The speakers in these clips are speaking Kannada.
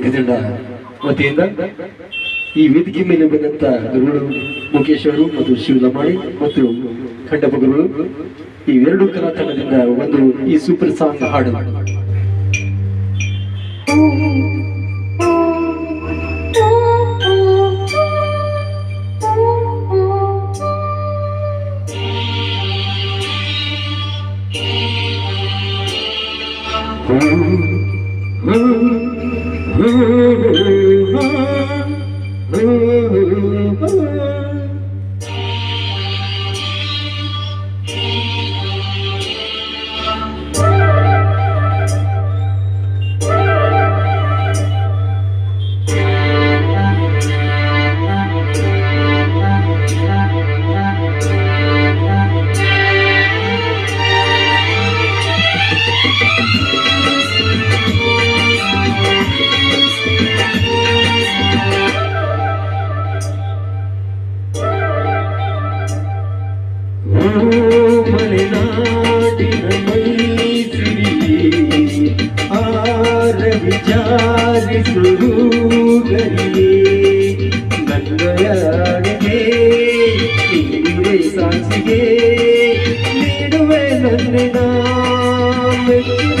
ಗಜಂಡ ವತಿಯಿಂದ ಈ ವೇದಿಕೆ ಮೇಲೆ ಬಂದಂತ ಗುರುಗಳು ಮುಖೇಶ್ ಅವರು ಮತ್ತು ಶಿವಲಮಾಣಿ ಮತ್ತು ಖಂಡಪ್ಪ ಗುರುಗಳು ಈ ಎರಡು ಕಲಾ ತಂಡದಿಂದ ಒಂದು ಈ ಸೂಪರ್ ಸಾಂಗ್ ಹಾಡು Mm-hmm. ಮಲೆನಾಡಿನ ಮೈಸಿರಿ ಆರ ವಿಚಾರಿಸುರು ನನ್ನಯಾಡಿಗೆ ನೀವೇ ಸಾಕ್ಷಿಗೆ ನೀಡುವೆ ನನ್ನ ಮೆಚ್ಚಿನ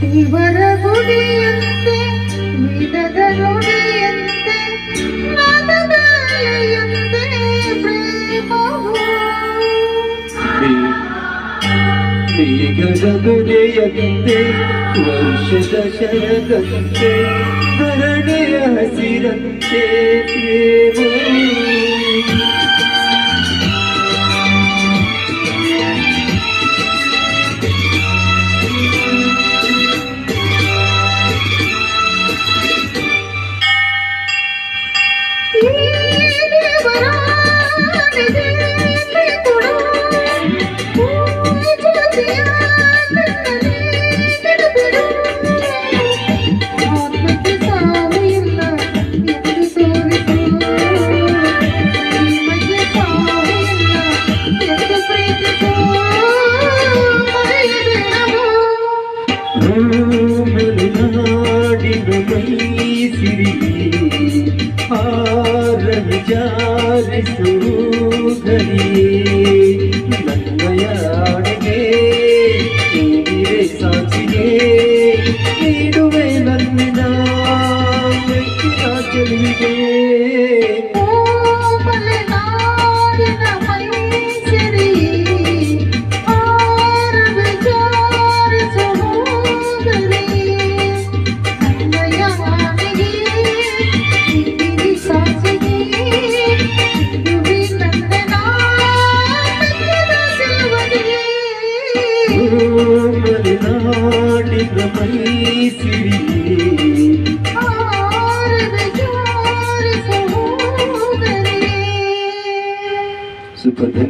ದೇವರ ಗುಡಿಯಂತೆ ವಿಧದ ನುಡಿಯಂತೆ ಮೇಘದ ನುಡಿಯಂತೆ ವರ್ಷದ ಶರದಂತೆ ಹರಡೆಯ ವಿಚಾರಿಸು ಗರಿಯೇ ನನ್ನಯಾಡಿಗೆ ನೀರೇ ಸಾಕ್ಷಿಗೆ ನೀಡುವೆ சிரிக்கிறேன்